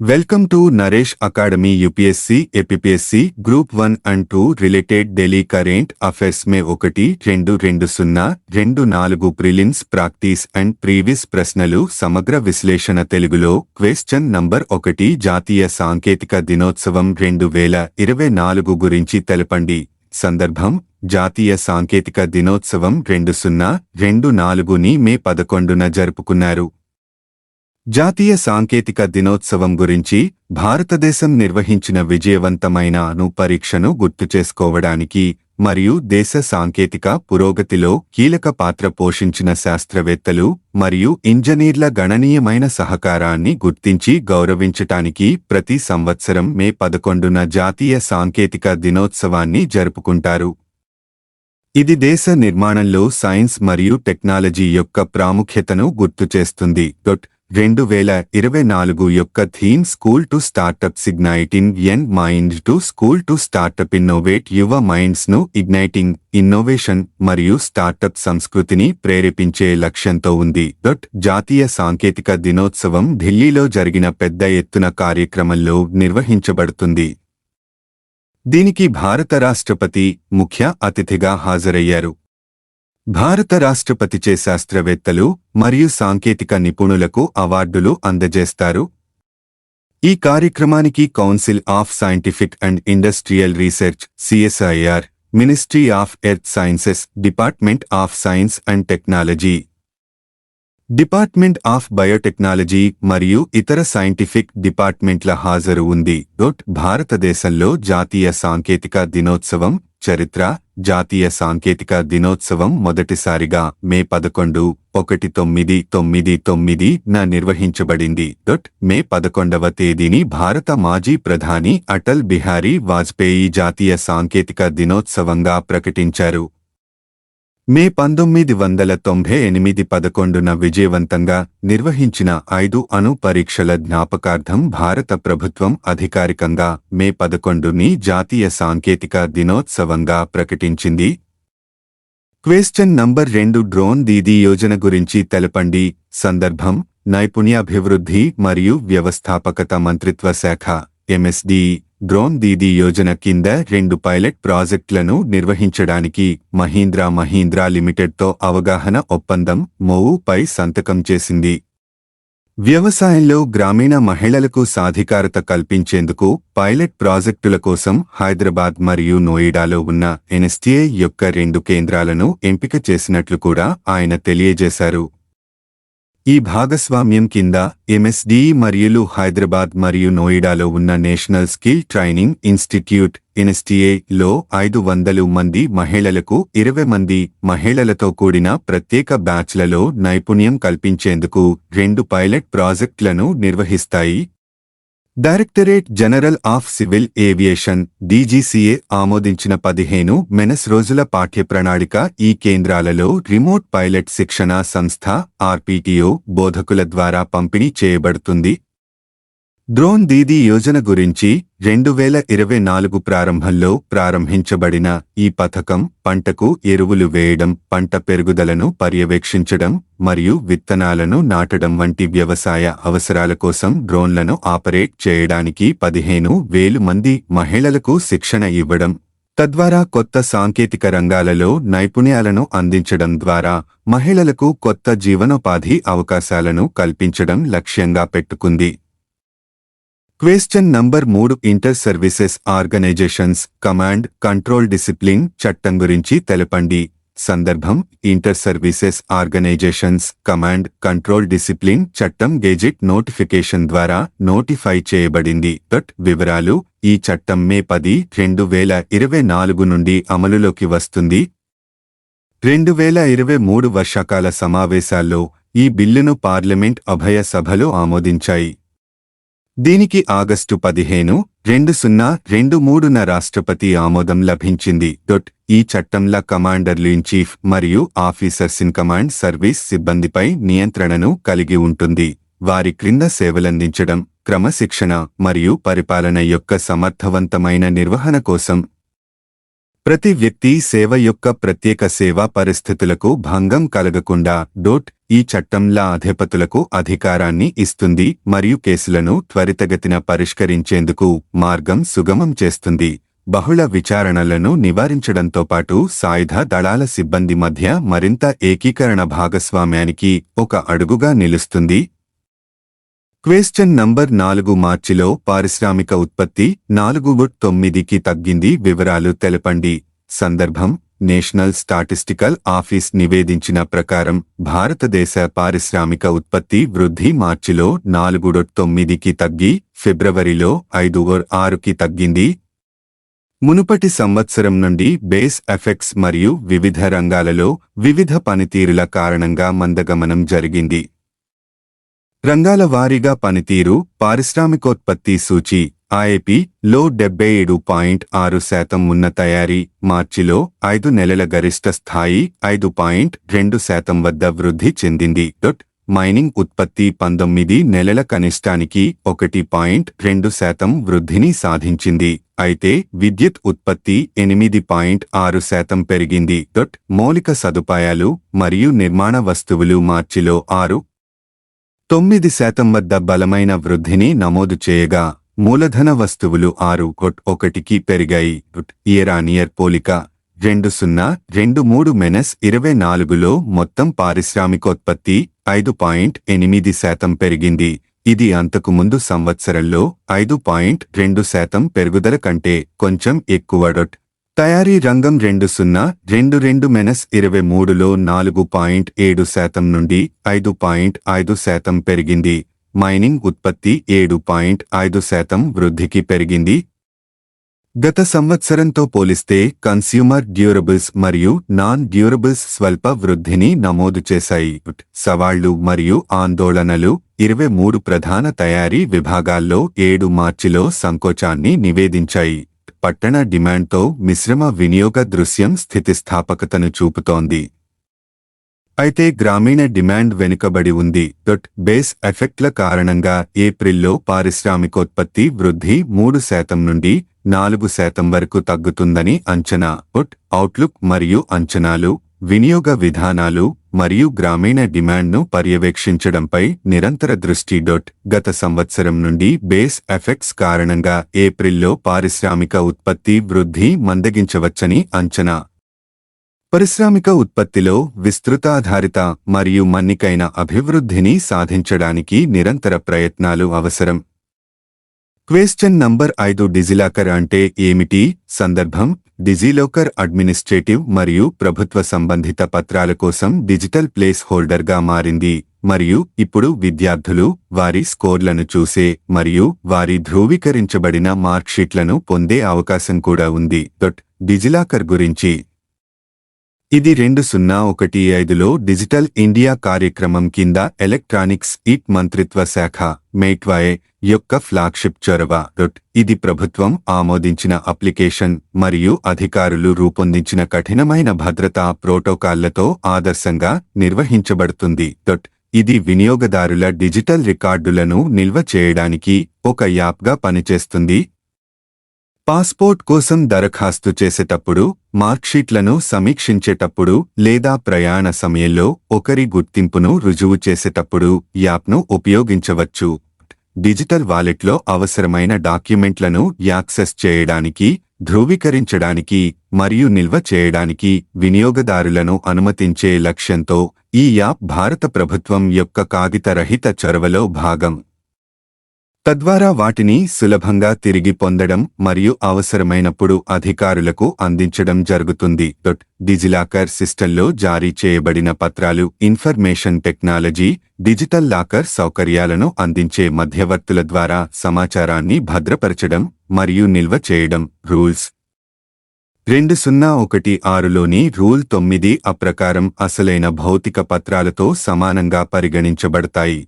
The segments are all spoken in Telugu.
Welcome to Naresh academy UPSC APSC group one and two related Delhi current affairs May ఒకటి రెండు రెండు సున్నా రెండు నాలుగు ప్రిలిమ్స్ ప్రాక్టీస్ అండ్ ప్రీవియస్ ప్రశ్నలు సమగ్ర విశ్లేషణ తెలుగులో క్వశ్చన్ నంబర్ ఒకటి జాతీయ సాంకేతిక దినోత్సవం రెండు వేల ఇరవై నాలుగు గురించి తెలపండి. సందర్భం జాతీయ సాంకేతిక దినోత్సవం రెండు సున్నా రెండు నాలుగుని మే పదకొండున జరుపుకున్నారు. జాతీయ సాంకేతిక దినోత్సవం గురించి భారతదేశం నిర్వహించిన విజయవంతమైన అణు పరీక్షను గుర్తు చేసుకోవడానికి మరియు దేశ సాంకేతిక పురోగతిలో కీలక పాత్ర పోషించిన శాస్త్రవేత్తలు మరియు ఇంజనీర్ల గణనీయమైన సహకారాన్ని గుర్తించి గౌరవించటానికి ప్రతి సంవత్సరం మే పదకొండున జాతీయ సాంకేతిక దినోత్సవాన్ని జరుపుకుంటారు. ఇది దేశ నిర్మాణంలో సైన్స్ మరియు టెక్నాలజీ యొక్క ప్రాముఖ్యతను గుర్తు చేస్తుంది. డొట్ రెండు వేల ఇరవై నాలుగు యొక్క theme school to startup igniting young mind to school to startup innovate యువ మైండ్స్ను ఇగ్నైటింగ్ ఇన్నోవేషన్ మరియు స్టార్టప్ సంస్కృతిని ప్రేరేపించే లక్ష్యంతో ఉంది. దొట్ జాతీయ సాంకేతిక దినోత్సవం ఢిల్లీలో జరిగిన పెద్ద ఎత్తున కార్యక్రమంలో నిర్వహించబడుతుంది. దీనికి భారత రాష్ట్రపతి ముఖ్య అతిథిగా హాజరయ్యారు. భారత రాష్ట్రపతిచే శాస్త్రవేత్తలు మరియు సాంకేతిక నిపుణులకు అవార్డులు అందజేస్తారు. ఈ కార్యక్రమానికి council of scientific and industrial research CSIR ministry of earth sciences department of science and technology department of biotechnology మరియు ఇతర సైంటిఫిక్ డిపార్ట్మెంట్ల హాజరు ఉంది. డొట్ భారతదేశంలో జాతీయ సాంకేతిక దినోత్సవం చరిత్ర జాతీయ సాంకేతిక దినోత్సవం మొదటిసారిగా మే పదకొండు ఒకటి తొమ్మిది తొమ్మిది తొమ్మిది న నిర్వహించబడింది. డొట్ మే పదకొండవ తేదీని భారత మాజీ ప్రధాని అటల్ బిహారీ వాజ్పేయి జాతీయ సాంకేతిక దినోత్సవంగా ప్రకటించారు. మే పంతొమ్మిది వందల తొంభై ఎనిమిది పదకొండున విజయవంతంగా నిర్వహించిన ఐదు అణు పరీక్షల జ్ఞాపకార్థం భారత ప్రభుత్వం అధికారికంగా మే పదకొండుని జాతీయ సాంకేతిక దినోత్సవంగా ప్రకటించింది. క్వేశ్చన్ నంబర్ రెండు డ్రోన్ దీదీ యోజన గురించి తెలపండి. సందర్భం నైపుణ్యాభివృద్ధి మరియు వ్యవస్థాపకత మంత్రిత్వ శాఖ ఎంఎస్డి. డ్రోన్ దీదీ యోజన కింద రెండు పైలట్ ప్రాజెక్టులను నిర్వహించడానికి మహీంద్రా మహీంద్రా లిమిటెడ్తో అవగాహన ఒప్పందం మోవుపై సంతకం చేసింది. వ్యవసాయంలో గ్రామీణ మహిళలకు సాధికారత కల్పించేందుకు పైలట్ ప్రాజెక్టుల కోసం హైదరాబాద్ మరియు నోయిడాలో ఉన్న ఎన్ఎస్టీఏ యొక్క రెండు కేంద్రాలను ఎంపిక చేసినట్లు కూడా ఆయన తెలియజేశారు. ఈ భాగస్వామ్యం కింద ఎంఎస్డి మరియులు హైదరాబాద్ మరియు నోయిడాలో ఉన్న national skill training institute NSTA లో ఐదు వందలు మంది మహిళలకు ఇరవై మంది మహిళలతో కూడిన ప్రత్యేక బ్యాచ్లలో నైపుణ్యం కల్పించేందుకు రెండు పైలట్ ప్రాజెక్టులను నిర్వహిస్తాయి. Directorate general of civil aviation DGCA ఆమోదించిన పదిహేను మెనస్ రోజుల పాఠ్య ప్రణాళిక ఈ కేంద్రాలలో రిమోట్ పైలట్ శిక్షణా సంస్థ ఆర్పీటీఓ బోధకుల ద్వారా పంపిణీ చేయబడుతుంది. డ్రోన్ దీదీ యోజన గురించి రెండు వేల ఇరవై నాలుగు ప్రారంభంలో ప్రారంభించబడిన ఈ పథకం పంటకు ఎరువులు వేయడం పంట పెరుగుదలను పర్యవేక్షించడం మరియు విత్తనాలను నాటడం వంటి వ్యవసాయ అవసరాల కోసం డ్రోన్లను ఆపరేట్ చేయడానికి పదిహేను వేలు మంది మహిళలకు శిక్షణ ఇవ్వడం తద్వారా కొత్త సాంకేతిక రంగాలలో నైపుణ్యాలను అందించడం ద్వారా మహిళలకు కొత్త జీవనోపాధి అవకాశాలను కల్పించడం లక్ష్యంగా పెట్టుకుంది. క్వశ్చన్ నంబర్ మూడు inter services organisations command control discipline చట్టం గురించి తెలపండి. సందర్భం inter services organisations command control discipline చట్టం గెజిట్ నోటిఫికేషన్ ద్వారా నోటిఫై చేయబడింది. బట్ వివరాలు ఈ చట్టం మే పది రెండు వేల ఇరవై నాలుగు నుండి అమలులోకి వస్తుంది. రెండు వేల ఇరవై మూడు వర్షాకాల సమావేశాల్లో ఈ బిల్లును పార్లమెంట్ అభయ సభలో ఆమోదించాయి. దీనికి ఆగస్టు పదిహేను రెండు సున్నా రెండు మూడున రాష్ట్రపతి ఆమోదం లభించింది. డొట్ ఈ చట్టంల కమాండర్లు ఇన్ చీఫ్ మరియు ఆఫీసర్స్ ఇన్ కమాండ్ సర్వీస్ సిబ్బందిపై నియంత్రణను కలిగి ఉంటుంది. వారి క్రింద సేవలందించడం క్రమశిక్షణ మరియు పరిపాలన యొక్క సమర్థవంతమైన నిర్వహణ కోసం ప్రతి వ్యక్తి సేవ యొక్క ప్రత్యేక సేవా పరిస్థితులకు భంగం కలగకుండా డోట్ ఈ చట్టంలా అధిపతులకు అధికారాన్ని ఇస్తుంది మరియు కేసులను త్వరితగతిన పరిష్కరించేందుకు మార్గం సుగమం చేస్తుంది. బహుళ విచారణలను నివారించడంతో పాటు సాయుధ దళాల సిబ్బంది మధ్య మరింత ఏకీకరణ భాగస్వామ్యానికి ఒక అడుగుగా నిలుస్తుంది. క్వశ్చన్ నంబర్ నాలుగు మార్చిలో పారిశ్రామిక ఉత్పత్తి నాలుగు గుట్ తొమ్మిదికి తగ్గింది వివరాలు తెలపండి. సందర్భం నేషనల్ స్టాటిస్టికల్ ఆఫీస్ నివేదించిన ప్రకారం భారతదేశ పారిశ్రామిక ఉత్పత్తి వృద్ధి మార్చిలో నాలుగు డొట్ తొమ్మిదికి తగ్గి ఫిబ్రవరిలో ఐదు ఆరుకి తగ్గింది. మునుపటి సంవత్సరం నుండి బేస్ ఎఫెక్ట్స్ మరియు వివిధ రంగాలలో వివిధ పనితీరుల కారణంగా మందగమనం జరిగింది. రంగాల వారీగా పనితీరు పారిశ్రామికోత్పత్తి సూచి ఐఐపి లో డెబ్బై ఏడు పాయింట్ ఆరు శాతం ఉన్న తయారీ మార్చిలో ఐదు నెలల గరిష్ట స్థాయి ఐదు పాయింట్ రెండు శాతం వద్ద వృద్ధి చెందింది. డొట్ మైనింగ్ ఉత్పత్తి పంతొమ్మిది నెలల కనిష్టానికి ఒకటి పాయింట్ రెండు శాతం వృద్ధిని సాధించింది. అయితే విద్యుత్ ఉత్పత్తి ఎనిమిది పాయింట్ ఆరు శాతం పెరిగింది. డొట్ మౌలిక సదుపాయాలు మరియు నిర్మాణ వస్తువులు మార్చిలో ఆరు తొమ్మిది శాతం వద్ద బలమైన వృద్ధిని నమోదు చేయగా మూలధన వస్తువులు ఆరు కొట్ ఒకటికి పెరిగాయి. ఇయర్ ఆన్ ఇయర్ పోలిక రెండు సున్నా రెండు మూడు మెనస్ ఇరవై నాలుగులో మొత్తం పారిశ్రామికోత్పత్తి ఐదు పాయింట్ ఎనిమిది శాతం పెరిగింది. ఇది అంతకు ముందు సంవత్సరంలో ఐదు పాయింట్ రెండు శాతం పెరుగుదల కంటే కొంచెం ఎక్కువ. డొట్ తయారీ రంగం రెండు సున్నా రెండు రెండు మెనస్ ఇరవై మూడులో నాలుగు పాయింట్ ఏడు శాతం నుండి ఐదు పాయింట్ ఐదు శాతం పెరిగింది. మైనింగ్ ఉత్పత్తి ఏడు పాయింట్ ఐదు శాతం వృద్ధికి పెరిగింది. గత సంవత్సరంతో పోలిస్తే కన్స్యూమర్ డ్యూరబుల్స్ మరియు నాన్ డ్యూరబుల్స్ స్వల్ప వృద్ధిని నమోదు చేశాయి. సవాళ్ళు మరియు ఆందోళనలు ఇరవై మూడు ప్రధాన తయారీ విభాగాల్లో ఏడు మార్చిలో సంకోచాన్ని నివేదించాయి. పట్టణ డిమాండ్తో మిశ్రమ వినియోగ దృశ్యం స్థితిస్థాపకతను చూపుతోంది. అయితే గ్రామీణ డిమాండ్ వెనుకబడి ఉంది. డొట్ బేస్ ఎఫెక్ట్ల కారణంగా ఏప్రిల్లో పారిశ్రామికోత్పత్తి వృద్ధి మూడు శాతం నుండి నాలుగు శాతం వరకు తగ్గుతుందని అంచనా. ఒట్ అవుట్లుక్ మరియు అంచనాలు వినియోగ విధానాలు మరియు గ్రామీణ డిమాండ్ను పర్యవేక్షించడంపై నిరంతర దృష్టి డొట్ గత సంవత్సరం నుండి బేస్ ఎఫెక్ట్స్ కారణంగా ఏప్రిల్లో పారిశ్రామిక ఉత్పత్తి వృద్ధి మందగించవచ్చని అంచనా. పారిశ్రామిక ఉత్పత్తిలో విస్తృతాధారిత మరియు మన్నికైన అభివృద్ధిని సాధించడానికి నిరంతర ప్రయత్నాలు అవసరం. క్వేశ్చన్ నంబర్ ఐదు డిజిలాకర్ అంటే ఏమిటి? సందర్భం డిజిలోకర్ అడ్మినిస్ట్రేటివ్ మరియు ప్రభుత్వ సంబంధిత పత్రాల కోసం డిజిటల్ ప్లేస్ హోల్డర్గా మారింది. మరియు ఇప్పుడు విద్యార్థులు వారి స్కోర్లను చూసే మరియు వారి ధృవీకరించబడిన మార్క్షీట్లను పొందే అవకాశం కూడా ఉంది. డొట్ డిజిలాకర్ గురించి. ఇది రెండు సున్నా ఒకటి ఐదులో డిజిటల్ ఇండియా కార్యక్రమం కింద ఎలక్ట్రానిక్స్ ఇట్ మంత్రిత్వ శాఖ మేట్వాయే యొక్క ఫ్లాగ్షిప్ చొరవ. ఇది ప్రభుత్వం ఆమోదించిన అప్లికేషన్ మరియు అధికారులు రూపొందించిన కఠినమైన భద్రతా ప్రోటోకాల్లతో ఆదర్శంగా నిర్వహించబడుతుంది. డొట్ ఇది వినియోగదారుల డిజిటల్ రికార్డులను నిల్వ చేయడానికి ఒక యాప్గా పనిచేస్తుంది. పాస్పోర్ట్ కోసం దరఖాస్తు చేసేటప్పుడు మార్క్షీట్లను సమీక్షించేటప్పుడు లేదా ప్రయాణ సమయంలో ఒకరి గుర్తింపును రుజువు చేసేటప్పుడు యాప్ను ఉపయోగించవచ్చు. డిజిటల్ వాలెట్లో అవసరమైన డాక్యుమెంట్లను యాక్సెస్ చేయడానికి ధృవీకరించడానికి మరియు నిల్వ చేయడానికి వినియోగదారులను అనుమతించే లక్ష్యంతో ఈ యాప్ భారత ప్రభుత్వం యొక్క కాగితరహిత చొరవలో భాగం. తద్వారా వాటిని సులభంగా తిరిగి పొందడం మరియు అవసరమైనప్పుడు అధికారులకు అందించడం జరుగుతుంది. డొట్ డిజిలాకర్ సిస్టంలో జారీ చేయబడిన పత్రాలు ఇన్ఫర్మేషన్ టెక్నాలజీ డిజిటల్ లాకర్ సౌకర్యాలను అందించే మధ్యవర్తుల ద్వారా సమాచారాన్ని భద్రపరచడం మరియు నిల్వ చేయడం. రూల్స్ రెండు సున్నా ఒకటి ఆరులోని రూల్ తొమ్మిది అప్రకారం అసలైన భౌతిక పత్రాలతో సమానంగా పరిగణించబడతాయి.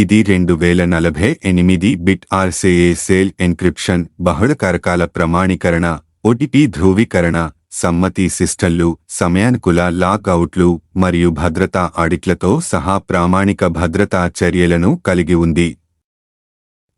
ఇది రెండు వేల నలభై ఎనిమిది బిట్ ఆర్సేఏ సేల్ ఎన్క్రిప్షన్ బహుళకారకాల ప్రమాణీకరణ ఓటీపీ ధృవీకరణ సమ్మతి సిస్టంలు సమయానుకూల లాక్అవుట్లు మరియు భద్రతా ఆడిట్లతో సహా ప్రామాణిక భద్రతా చర్యలను కలిగి ఉంది.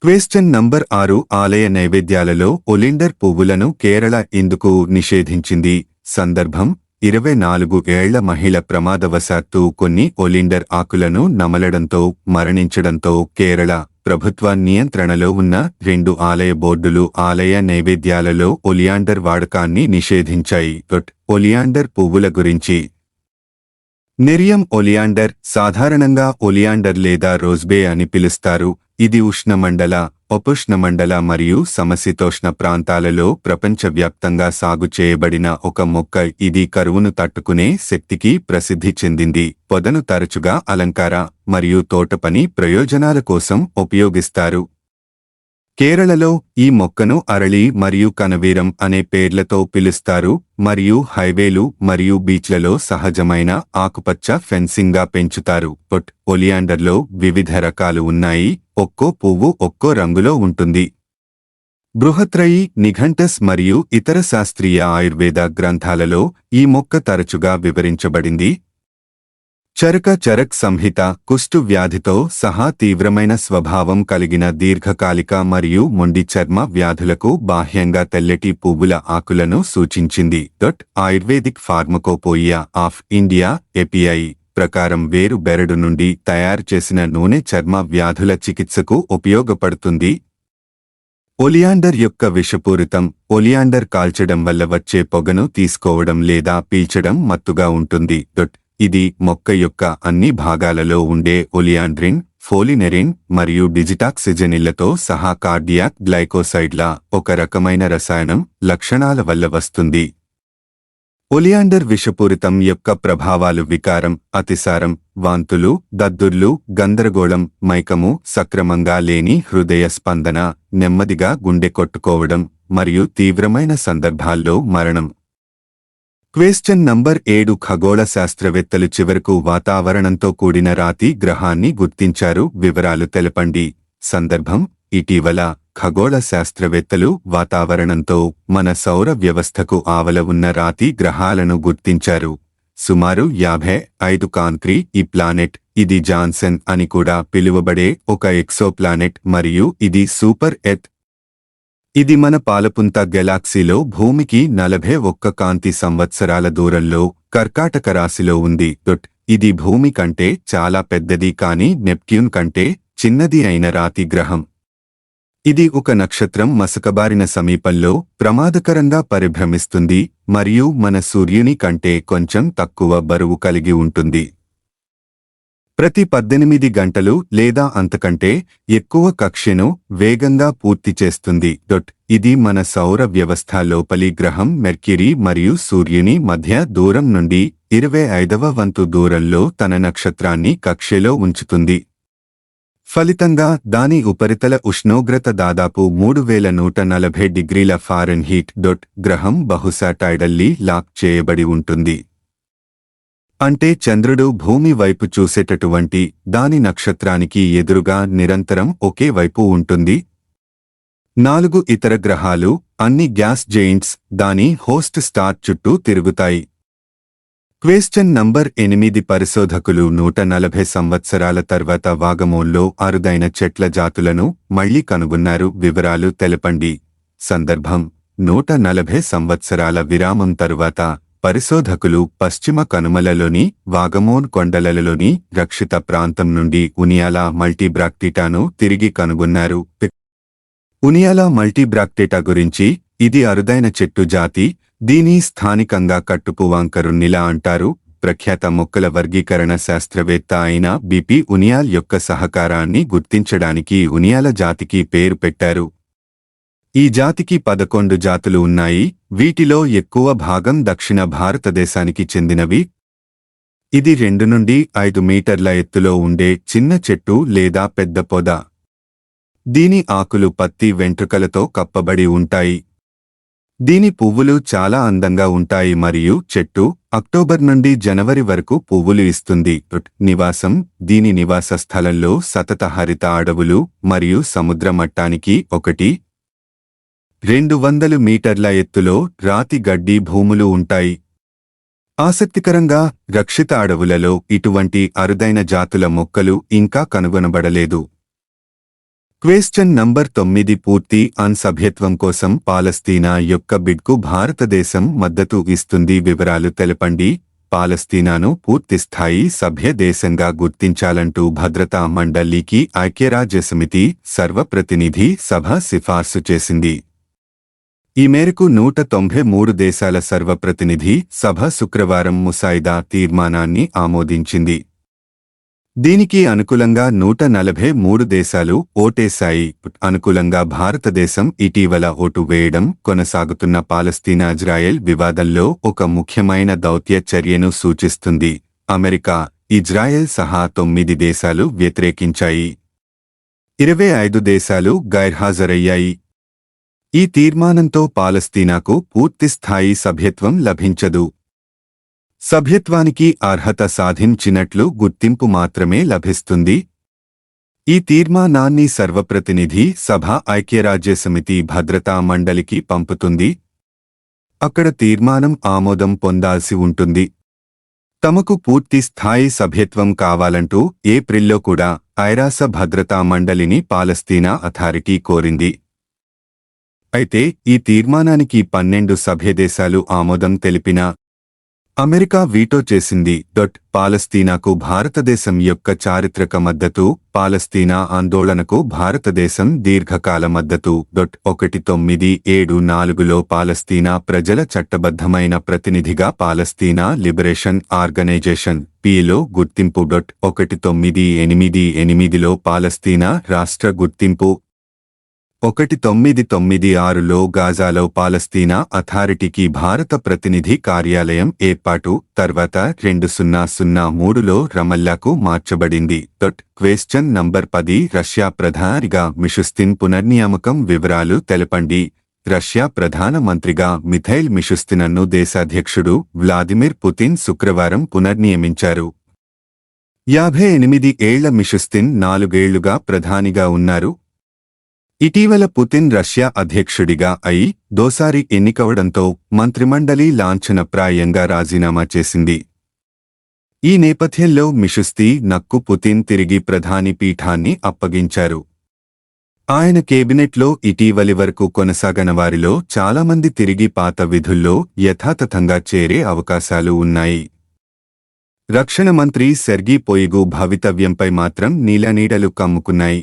క్వశ్చన్ నంబర్ ఆరు ఆలయ నైవేద్యాలలో ఒలిండర్ పువ్వులను కేరళ ఎందుకు నిషేధించింది. సందర్భం ఇరవై నాలుగు ఏళ్ళ మహిళ ప్రమాదవశాత్తు కొన్ని ఒలిండర్ ఆకులను నమలడంతో మరణించడంతో కేరళ ప్రభుత్వ నియంత్రణలో ఉన్న రెండు ఆలయ బోర్డులు ఆలయ నైవేద్యాలలో ఒలియాండర్ వాడకాన్ని నిషేధించాయి. ఒలియాండర్ పువ్వుల గురించి నెరియం ఒలియాండర్ సాధారణంగా ఒలియాండర్ లేదా రోజ్బే అని పిలుస్తారు. ఇది ఉష్ణమండల ఉపఉష్ణమండల మరియు సమశీతోష్ణ ప్రాంతాలలో ప్రపంచవ్యాప్తంగా సాగు చేయబడిన ఒక మొక్క. ఇది కరువును తట్టుకునే శక్తికి ప్రసిద్ధి చెందింది. పొదను తరచుగా అలంకార మరియు తోటపని ప్రయోజనాల కోసం ఉపయోగిస్తారు. కేరళలో ఈ మొక్కను అరళి మరియు కనవీరం అనే పేర్లతో పిలుస్తారు మరియు హైవేలు మరియు బీచ్లలో సహజమైన ఆకుపచ్చ ఫెన్సింగ్గా పెంచుతారు. పొట్ ఒలియాండర్లో వివిధ రకాలు ఉన్నాయి ఒక్కో పువ్వు ఒక్కో రంగులో ఉంటుంది. బృహత్రయి నిఘంటస్ మరియు ఇతర శాస్త్రీయ ఆయుర్వేద గ్రంథాలలో ఈ మొక్క తరచుగా వివరించబడింది చరక చరక్ సంహిత కుష్టు వ్యాధితో సహా తీవ్రమైన స్వభావం కలిగిన దీర్ఘకాలిక మరియు మొండి చర్మ వ్యాధులకు బాహ్యంగా తెల్లటి పువ్వుల ఆకులను సూచించింది. Dot ayurvedic pharmacopoeia of India API ప్రకారం వేరు బెరడు నుండి తయారు చేసిన నూనె చర్మ వ్యాధుల చికిత్సకు ఉపయోగపడుతుంది. ఒలియాండర్ యొక్క విషపూరితం ఒలియాండర్ కాల్చడం వల్ల వచ్చే పొగను తీసుకోవడం లేదా పీల్చడం మత్తుగా ఉంటుంది. డొట్ ఇది మొక్క యొక్క అన్ని భాగాలలో ఉండే ఒలియాండ్రిన్ ఫోలినెరిన్ మరియు డిజిటాక్సిజనిళ్ళతో సహా కార్డియాక్ గ్లైకోసైడ్ల ఒక రకమైన రసాయనం లక్షణాల వల్ల వస్తుంది. ఒలియాండర్ విషపూరితం యొక్క ప్రభావాలు వికారం అతిసారం వాంతులు దద్దుర్లు గందరగోళం మైకము సక్రమంగా లేని హృదయ స్పందన నెమ్మదిగా గుండె కొట్టుకోవడం మరియు తీవ్రమైన సందర్భాల్లో మరణం. క్వేశ్చన్ నంబర్ ఏడు ఖగోళ శాస్త్రవేత్తలు చివరకు వాతావరణంతో కూడిన రాతి గ్రహాన్ని గుర్తించారు. వివరాలు తెలపండి. సందర్భం ఇటీవల ఖగోళ శాస్త్రవేత్తలు వాతావరణంతో మన సౌర వ్యవస్థకు ఆవల ఉన్న రాతి గ్రహాలను గుర్తించారు. సుమారు యాభై ఐదు కాంక్రీ ఈ ప్లానెట్ ఇది జాన్సన్ అని కూడా పిలువబడే ఒక ఎక్సోప్లానెట్ మరియు ఇది సూపర్ ఎత్ ఇది మన పాలపుంత గెలాక్సీలో భూమికి నలభై ఒక్క కాంతి సంవత్సరాల దూరంలో కర్కాటక రాశిలో ఉంది. డొట్ ఇది భూమి కంటే చాలా పెద్దది కాని నెప్ట్యూన్ కంటే చిన్నది అయిన రాతి గ్రహం. ఇది ఒక నక్షత్రం మసకబారిన సమీపంలో ప్రమాదకరంగా పరిభ్రమిస్తుంది మరియు మన సూర్యుని కంటే కొంచెం తక్కువ బరువు కలిగి ఉంటుంది. ప్రతి పద్దెనిమిది గంటలు లేదా అంతకంటే ఎక్కువ కక్షను వేగంగా పూర్తి చేస్తుంది. డొట్ ఇది మన సౌర వ్యవస్థ లోపలి గ్రహం మెర్క్యూరీ మరియు సూర్యుని మధ్య దూరం నుండి ఇరవై ఐదవ వంతు దూరంలో తన నక్షత్రాన్ని కక్షలో ఉంచుతుంది. ఫలితంగా దాని ఉపరితల ఉష్ణోగ్రత దాదాపు మూడు వేల నూట నలభై డిగ్రీల ఫారెన్హీట్. డొట్ గ్రహం బహుశా టైడల్లీ లాక్ చేయబడి ఉంటుంది. అంటే చంద్రుడు భూమి వైపు చూసేటటువంటి దాని నక్షత్రానికి ఎదురుగా నిరంతరం ఒకే వైపు ఉంటుంది. నాలుగు ఇతర గ్రహాలు అన్ని గ్యాస్ జెయింట్స్ దాని హోస్ట్ స్టార్ చుట్టూ తిరుగుతాయి. క్వేశ్చన్ నంబర్ ఎనిమిది పరిశోధకులు నూట నలభై సంవత్సరాల తర్వాత వాగమోన్లో అరుదైన చెట్ల జాతులను మళ్ళీ కనుగొన్నారు. వివరాలు తెలపండి. సందర్భం నూట నలభై సంవత్సరాల విరామం తరువాత పరిశోధకులు పశ్చిమ కనుమలలోని వాగమోన్ కొండలలోని రక్షిత ప్రాంతం నుండి ఉనియాలా మల్టీబ్రాక్టిటాను తిరిగి కనుగొన్నారు. ఉనియాలా మల్టీబ్రాక్టిటా గురించి ఇది అరుదైన చెట్టు జాతి దీని స్థానికంగా కట్టుపువాంకరున్నిలా అంటారు ప్రఖ్యాత మొక్కల వర్గీకరణ శాస్త్రవేత్త అయిన బిపి ఉనియాల్ యొక్క సహకారాన్ని గుర్తించడానికి ఉనియాల జాతికి పేరు పెట్టారు. ఈ జాతికి పదకొండు జాతులు ఉన్నాయి వీటిలో ఎక్కువ భాగం దక్షిణ భారతదేశానికి చెందినవి. ఇది రెండు నుండి ఐదు మీటర్ల ఎత్తులో ఉండే చిన్న చెట్టు లేదా పెద్ద పొద. దీని ఆకులు పత్తి వెంట్రుకలతో కప్పబడి ఉంటాయి. దీని పువ్వులు చాలా అందంగా ఉంటాయి మరియు చెట్టు అక్టోబర్ నుండి జనవరి వరకు పువ్వులు ఇస్తుంది. నివాసం దీని నివాస స్థలంలో సతత హరిత అడవులు మరియు సముద్ర మట్టానికి ఒకటి రెండు వందలు మీటర్ల ఎత్తులో రాతి గడ్డి భూములు ఉంటాయి. ఆసక్తికరంగా రక్షిత అడవులలో ఇటువంటి అరుదైన జాతుల మొక్కలు ఇంకా కనుగొనబడలేదు. క్వేశ్చన్ నంబర్ తొమ్మిది పూర్తి అన్ సభ్యత్వం కోసం పాలస్తీనా యొక్క బిడ్కు భారతదేశం మద్దతు ఇస్తుంది వివరాలు తెలపండి. పాలస్తీనాను పూర్తిస్థాయి సభ్య దేశంగా గుర్తించాలంటూ భద్రతా మండలికి ఐక్యరాజ్యసమితి సర్వప్రతినిధి సభ సిఫార్సు చేసింది. ఈ మేరకు నూట తొంభై మూడు దేశాల సర్వప్రతినిధి సభ శుక్రవారం ముసాయిదా తీర్మానాన్ని ఆమోదించింది. దీనికి అనుకూలంగా నూట నలభై మూడు దేశాలు ఓటేశాయి. అనుకూలంగా భారతదేశం ఇటీవల ఓటు వేయడం కొనసాగుతున్న పాలస్తీనా ఇజ్రాయెల్ వివాదంలో ఒక ముఖ్యమైన దౌత్య చర్యను సూచిస్తుంది. అమెరికా ఇజ్రాయెల్ సహా తొమ్మిది దేశాలు వ్యతిరేకించాయి. ఇరవై ఐదు దేశాలు గైర్హాజరయ్యాయి. ఈ తీర్మానంతో పాలస్తీనాకు పూర్తిస్థాయి సభ్యత్వం లభించదు. సభ్యత్వానికి అర్హత సాధించినట్లు గుర్తింపు మాత్రమే లభిస్తుంది. ఈ తీర్మానాన్ని సర్వప్రతినిధి సభ ఐక్యరాజ్యసమితి భద్రతా మండలికి పంపుతుంది. అక్కడ తీర్మానం ఆమోదం పొందాల్సి ఉంటుంది. తమకు పూర్తి స్థాయి సభ్యత్వం కావాలంటూ ఏప్రిల్లో కూడా ఐరాస భద్రతా మండలిని పాలస్తీనా అథారిటీ కోరింది. అయితే ఈ తీర్మానానికి పన్నెండు సభ్యదేశాలు ఆమోదం తెలిపినా అమెరికా వీటో చేసింది. డొట్ పాలస్తీనాకు భారతదేశం యొక్క చారిత్రక మద్దతు పాలస్తీనా ఆందోళనకు భారతదేశం దీర్ఘకాల మద్దతు. డొట్ ఒకటి తొమ్మిది ఏడు నాలుగులో పాలస్తీనా ప్రజల చట్టబద్ధమైన ప్రతినిధిగా పాలస్తీనా లిబరేషన్ ఆర్గనైజేషన్ పిలో గుర్తింపు. డొట్ ఒకటి తొమ్మిది ఎనిమిది ఎనిమిదిలో పాలస్తీనా రాష్ట్ర గుర్తింపు ఒకటి తొమ్మిది తొమ్మిది ఆరులో గాజాలో పాలస్తీనా అథారిటీకి భారత ప్రతినిధి కార్యాలయం ఏర్పాటు తర్వాత రెండు సున్నా సున్నా మూడులో రమల్లాకు మార్చబడింది. తొట్ క్వేశ్చన్ నంబర్ పది రష్యా ప్రధానిగా మిషుస్తిన్ పునర్నియామకం వివరాలు తెలపండి. రష్యా ప్రధాన మంత్రిగా మిథైల్ మిషుస్తినన్ను దేశాధ్యక్షుడు వ్లాదిమిర్ పుతిన్ శుక్రవారం పునర్నియమించారు. యాభై ఎనిమిది ఏళ్ళ మిషుస్తిన్ నాలుగేళ్ళుగా ప్రధానిగా ఉన్నారు. ఇటీవల పుతిన్ రష్యా అధ్యక్షుడిగా అయి దోసారి ఎన్నికవడంతో మంత్రిమండలి లాంఛనప్రాయంగా రాజీనామా చేసింది. ఈ నేపథ్యంలో మిషుస్తీ నక్కు పుతిన్ తిరిగి ప్రధాని పీఠాన్ని అప్పగించారు. ఆయన కేబినెట్లో ఇటీవలి వరకు కొనసాగన వారిలో చాలామంది తిరిగి పాత విధుల్లో యథాతథంగా చేరే అవకాశాలు ఉన్నాయి. రక్షణ మంత్రి సెర్గీ పొయిగు భవితవ్యంపై మాత్రం నీలనీడలు కమ్ముకున్నాయి.